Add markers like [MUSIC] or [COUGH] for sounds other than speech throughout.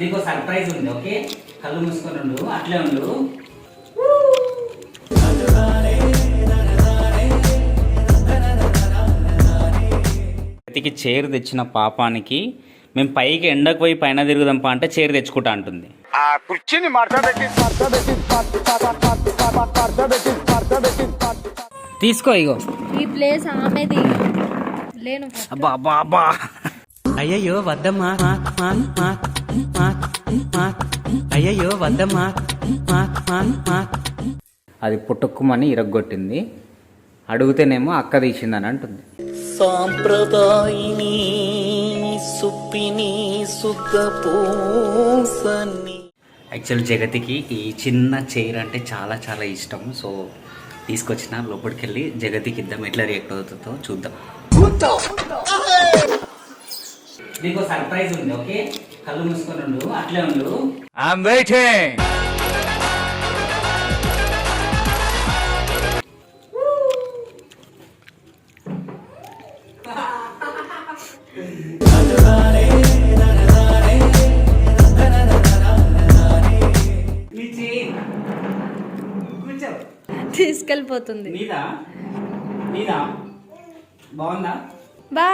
నీకు సర్ప్రైజ్ ఉంది ఓకే కళ్ళు మూసుకొని ఉండు అట్లే ఉండు చేతికి చైర్ తెచ్చిన పాపానికి మేము పైకి ఎండకు పోయి పైన తిరుగుదాం పా అంటే చైర్ తెచ్చుకుంటా అంటుంది ఆ కుర్చీని తీసుకో ఇగో ఈ ప్లేస్ ఆమెది లేను అబ్బా అబ్బా అబ్బా అయ్యయ్యో వద్దమ్మా అయ్యయ్యో వద్దమ్మా అది పుట్టుక్కుమని ఇరగ్గొట్టింది. అడిగితేనేమో అక్క తీసిందని అంటుంది. సాంప్రదాయిని సుప్పిని యాక్చువల్ జగతికి ఈ చిన్న చైర్ అంటే చాలా చాలా ఇష్టం. సో తీసుకొచ్చిన లోపలికి వెళ్ళి జగతికి ఇద్దాం. ఎట్లా రియాక్ట్ అవుతుందో చూద్దాం. నీకు సర్ప్రైజ్ ఉంది ఓకే కళ్ళు మూసుకొని ఉండు అట్లే ఉండు. ఐఎమ్ వెయిటింగ్ తీసుకెళ్ళిపోతుంది. నీదా? నీదా? బాగుందా? బా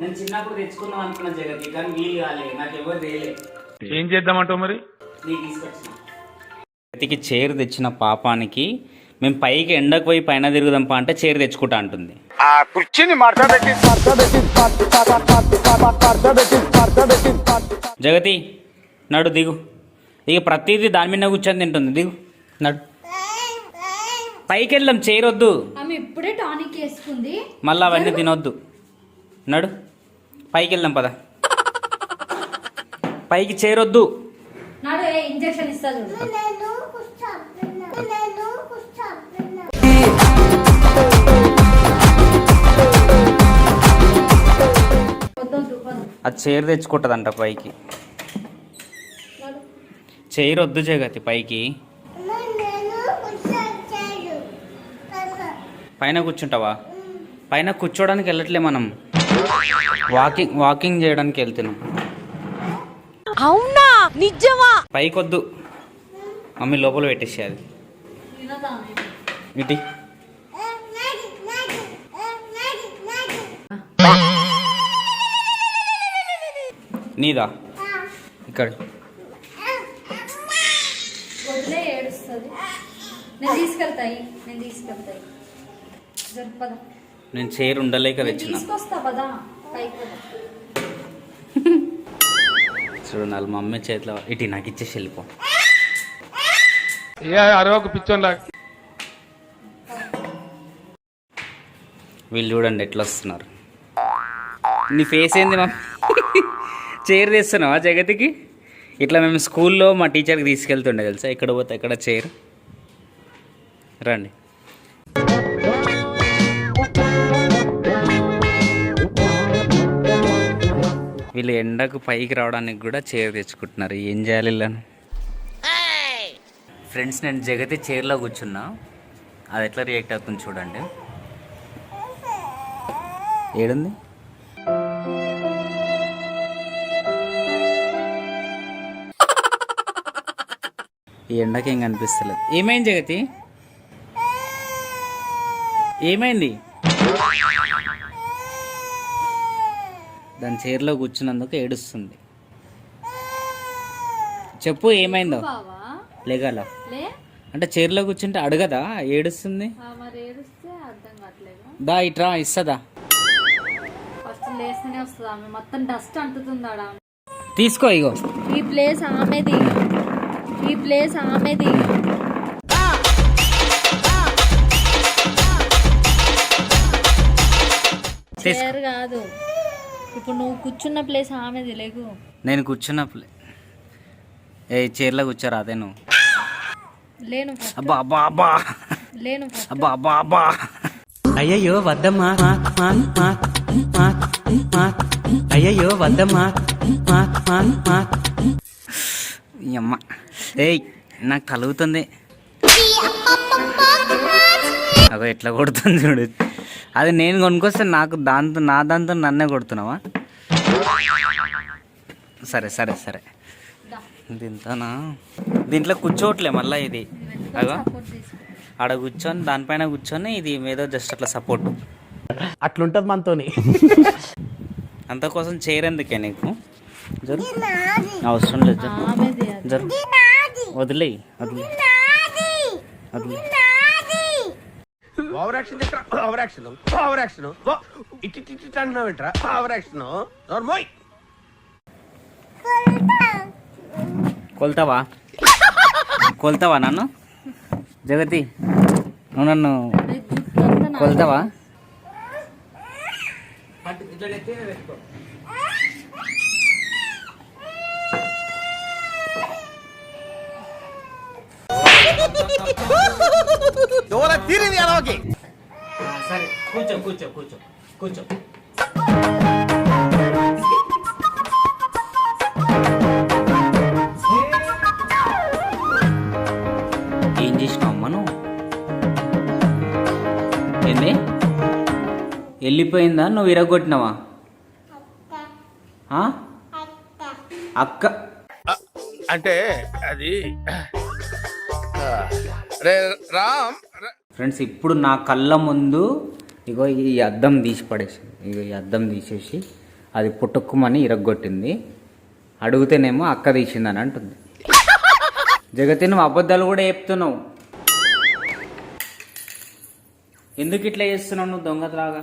నేను చిన్నప్పుడు తెచ్చుకుందాం అనుకున్న జగతి కానీ వీలు కాలే నాకు ఎవరు తేలే. ఏం చేద్దామంటావు మరి? నీకు తీసుకొచ్చిన. జగతికి చైర్ తెచ్చిన పాపానికి మేము పైకి ఎండకు పోయి పైన తిరుగుదాం పా అంటే చైర్ తెచ్చుకుంటా అంటుంది. ఆ కుర్చీని జగతి నడు దిగు. ఇక ప్రతిదీ దాని మీద కూర్చొని తింటుంది. దిగు నడు. పైకి వెళ్దాం చైర్ వద్దు ఆమె ఇప్పుడే టానిక్ వేసుకుంది. మళ్ళీ అవన్నీ తినొద్దు. నడు. పైకి వెళ్దాం పద. పైకి చేరొద్దు. ఇంజెక్షన్. అది చైర్ తెచ్చుకుంటుందంట పైకి. చైర్ వద్దు జగతి పైకి. పైన కూర్చుంటావా? పైన కూర్చోడానికి వెళ్ళట్లే మనం. వాకింగ్ వాకింగ్ చేయడానికి వెళ్తున్నాం. అవునా? నిజమా? పైకి వద్దు మమ్మీ లోపల పెట్టేసి అది వినదా ఆమె? ఇటీ. నీదా? ఇక్కడ. వదిలే ఏడుస్తుంది. నేను తీసుకెళ్తాయి నేను తీసుకెళ్తాయి జరు పద నేను చైర్ ఉండలేక తెచ్చిన చూడు నాలుగు మమ్మీ చేతిలో ఇటీ నాకు ఇచ్చేసి వెళ్ళిపో. వీళ్ళు చూడండి ఎట్లా వస్తున్నారు. నీ ఫేస్ ఏంది మా చైర్ తెస్తున్నావా జగతికి? ఇట్లా మేము స్కూల్లో మా టీచర్కి తీసుకెళ్తుండే తెలుసా? ఇక్కడ పోతే ఎక్కడ చైర్. రండి. వీళ్ళు ఎండకు పైకి రావడానికి కూడా చైర్ తెచ్చుకుంటున్నారు. ఏం చేయాలి వీళ్ళను? ఫ్రెండ్స్ నేను జగతి చైర్లో కూర్చున్నా. అది ఎట్లా రియాక్ట్ అవుతుంది చూడండి. ఏడుంది? ఈ ఎండకి ఏం కనిపిస్తలేదు. ఏమైంది జగతి? ఏమైంది? దాని చైర్లో కూర్చున్నందుకు ఏడుస్తుంది. చెప్పు ఏమైందో? లేగాల? అంటే చైర్లో కూర్చుంటే అడగదా? ఏడుస్తుంది? దా ఇట్రా ఇస్తుందా? మొత్తం డస్ట్ అంటుతుంది. తీసుకో ఇగో. ఈ ప్లేస్ ఆమెది. ఈ ప్లేస్ ఆమెది. కాదు. ఇప్పుడు నువ్వు కూర్చున్న ప్లేస్ ఆమెది లేకు. నేను కూర్చున్న ప్లే- ఏ చైర్లో కూర్చోరా అదే నువ్వు. లేను first. అబ్బా అబ్బా అబ్బా. లేను first. అబ్బా అబ్బా అబ్బా. అయ్యయ్యో వద్దమ్మా. అయ్యయ్యో వద్దమ్మా. ఈ అమ్మ. ఏయ్ నాకు కలుగుతుంది. అగో ఎట్లా కొడుతుంది చూడు. అది నేను కొనుక్కొస్తే నాకు దాంతో నా దాంతో నన్నే కొడుతున్నావా? సరే సరే సరే. దీంతోనా? దీంట్లో కూర్చోవట్లే మళ్ళీ ఇది. అగో. సపోర్ట్ తీసుకో ఆడ కూర్చొని దానిపైన కూర్చొని ఇది ఏదో జస్ట్ అట్లా సపోర్ట్ అట్లుంటది మనతోని. అంత కోసం చైర్ ఎందుకే నీకు? జరు. అవసరం లేదు జరు. జరు. వదిలే వదిలే వదిలే over action over action over action ఇటు ఇటు ఇటు అంటున్నావు ఏంట్రా? Over action నోర్మోయ్ కొల్తావా? కొల్తావా నన్ను? జగతి నువ్వు నన్ను అది కొల్తావా తీరింది ఎలాగే సరే కూర్చో కూర్చో కూర్చో కూర్చో. ఏం చేసినావు అమ్మ నువ్వు? ఏంది వెళ్ళిపోయిందా? నువ్వు విరగొట్టినావా? ఆ? అక్క. అంటే అది రామ్ ఫ్రెండ్స్ ఇప్పుడు నా కళ్ళ ముందు ఇగో ఈ అద్దం తీసి పడేసింది ఇగో ఈ అద్దం తీసేసి అది పుట్టుక్కుమని ఇరగొట్టింది. అడిగితేనేమో అక్క తీసిందని అంటుంది. జగతి నువ్వు అబద్ధాలు కూడా చెప్తున్నావు. ఎందుకు ఇట్లా చేస్తున్నావు నువ్వు దొంగతలాగా?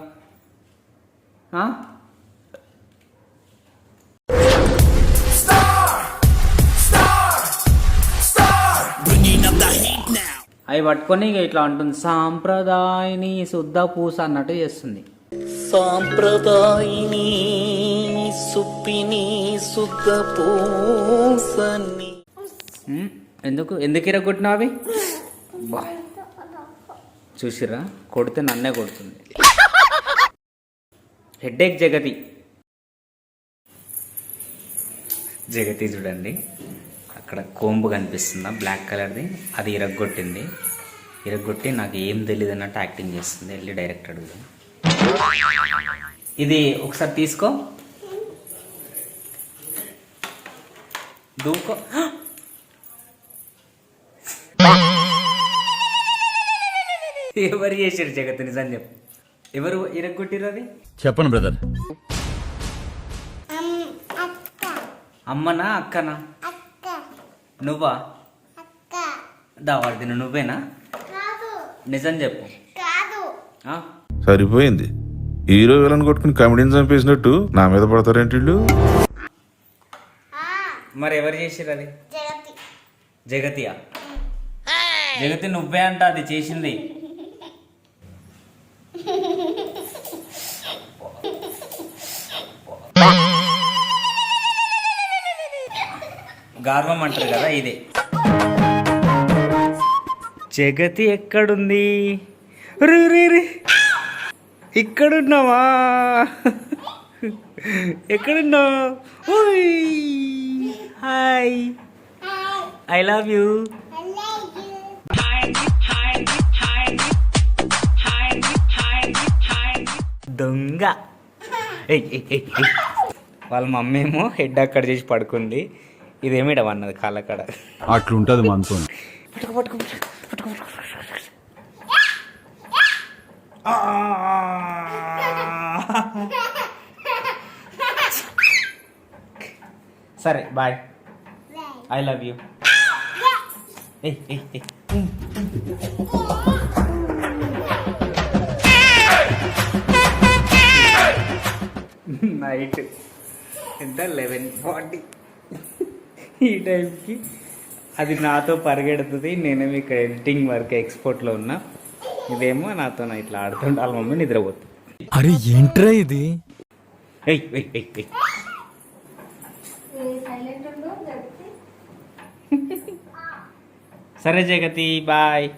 అవి పట్టుకొని ఇట్లా అంటుంది సాంప్రదాయని శుద్ధ పూస అన్నట్టు చేస్తుంది. సాంప్రదాయిని సుప్పిని సుఖ పూసని. ఎందుకు? ఎందుకు ఇరగొట్టినావు? అవి బా. చూసిరా కొడితే నన్నే కొడుతుంది. హెడ్ఏక్ జగతి. జగతి చూడండి. అక్కడ కోంబు కనిపిస్తుందా? బ్లాక్ కలర్ది. అది ఇరగొట్టింది. ఇరగొట్టి నాకు ఏం తెలియదు అన్నట్టు యాక్టింగ్ చేస్తుంది. వెళ్ళి డైరెక్ట్ అడుగుదాం. ఇది ఒకసారి తీసుకో. దూకో. ఎవరు చేశారు జగత్? నిజం చెప్పు. ఎవరు ఇరగొట్టిరు అది? చెప్పను బ్రదర్. అమ్మనా అక్కనా? నువ్వా? దావాడు నువ్వేనా? నిజం చెప్పు. ఆ? సరిపోయింది. హీరో విలన్ కొట్టుకుని కమెడీని చంపేసినట్టు నా మీద పడతారేంటి వీళ్ళు? మరి ఎవరు చేసిరు అది? జగతియా? జగతి నువ్వే అంట అది చేసింది. గార్వం అంటారు కదా ఇదే. జగతి ఎక్కడుంది? ఇక్కడున్నావా? ఎక్కడున్నావు? ఓయ్. హాయ్. I love you. దొంగ. వాళ్ళ మమ్మీ ఏమో హెడ్ అక్కడ చేసి పడుకుంది. ఇదేమిడ అన్నది కాళ్ళకాడ? అట్లుంటది మనతో. సరే bye. I love you. Night ఎంత లెవెన్ ఫార్టీ ఈ టైంకి. అది నాతో పరిగెడుతుంది. నేనేమో ఇక్కడ ఎడిటింగ్ వర్క్ ఎక్స్పోర్ట్లో ఉన్నా. ఇదేమో నాతో ఇట్లా ఆడుతుంటే వాళ్ళ మమ్మీ నిద్రపోతుంది. అరే ఏంట్రా ఇది. సరే జగతి బాయ్.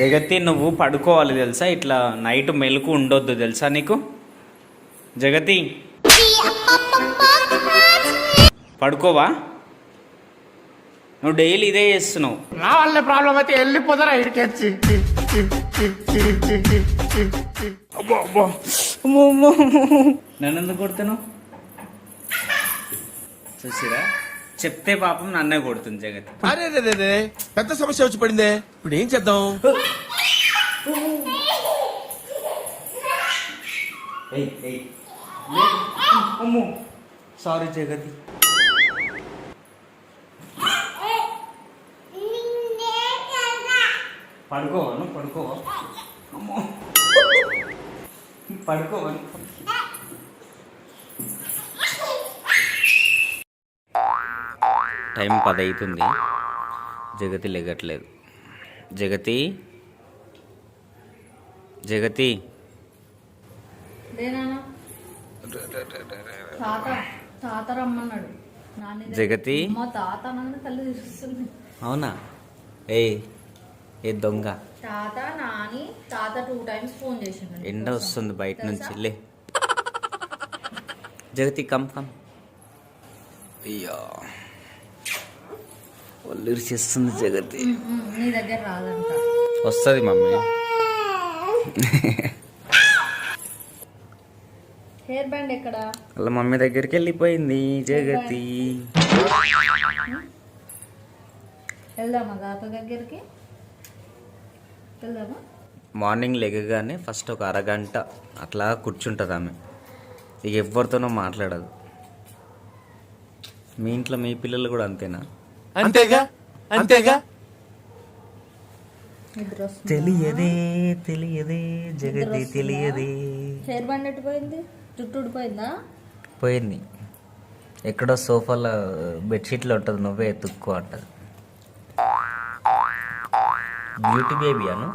జగతి నువ్వు పడుకోవాలి తెలుసా? ఇట్లా నైట్ మెలకు ఉండొద్దు తెలుసా నీకు? జగతి పడుకోవా? నువ్వు డైలీ ఇదే చేస్తున్నావు. నా వల్ల ప్రాబ్లం అయితే వెళ్ళిపోతారా ఇడికెచ్చి నన్ను ఎందుకు కొడుతున్నావు? చూసిరా? చెప్తే పాపం నన్నే కొడుతుంది జగత్. అరే. పెద్ద సమస్య వచ్చి పడిందే. ఇప్పుడు ఏం చేద్దాం ఏయ్ ఏయ్ అమ్మో. సారీ జగతి పడుకోవను పడుకోవా అమ్మో. పడుకోవను టైం పది అవుతుంది జగతి లెగట్లేదు. జగతి? జగతి? తాత తాత రమ్మన్నాడు. జగతి? మా తాత కళ్ళు అవునా? ఏయ్ ఏ దొంగ. తాత నాని తాత టూ టైమ్స్ ఫోన్ చేసిండు. ఎండ వస్తుంది బయట నుంచి లే. Jagathi come come. అయ్యా. ఒళ్ళు చేస్తుంది జగతి. నీ దగ్గర రాదంట. వస్తుంది మమ్మీ. [LAUGHS] హెయిర్ బ్యాండ్ ఎక్కడ? వాళ్ళ మమ్మీ దగ్గరికి వెళ్ళిపోయింది జగతి. వెళ్దామా తాత దగ్గరికి? వెళ్దామా? మార్నింగ్ లెగగానే ఫస్ట్ ఒక అరగంట అట్లా కూర్చుంటుంది ఆమె ఇక ఎవరితోనో మాట్లాడదు. మీ ఇంట్లో మీ పిల్లలు కూడా అంతేనా? అంతేగా? అంతేగా? తెలియదే తెలియదే జగతి తెలియదే. హెయిర్ బ్యాండ్ పోయింది? జుట్టు ఊడిపోయిందా పోయింది. ఎక్కడో సోఫాలో బెడ్షీట్లో ఉంటుంది నువ్వే ఎత్తుక్కో అంటది బ్యూటీ బేబీ అను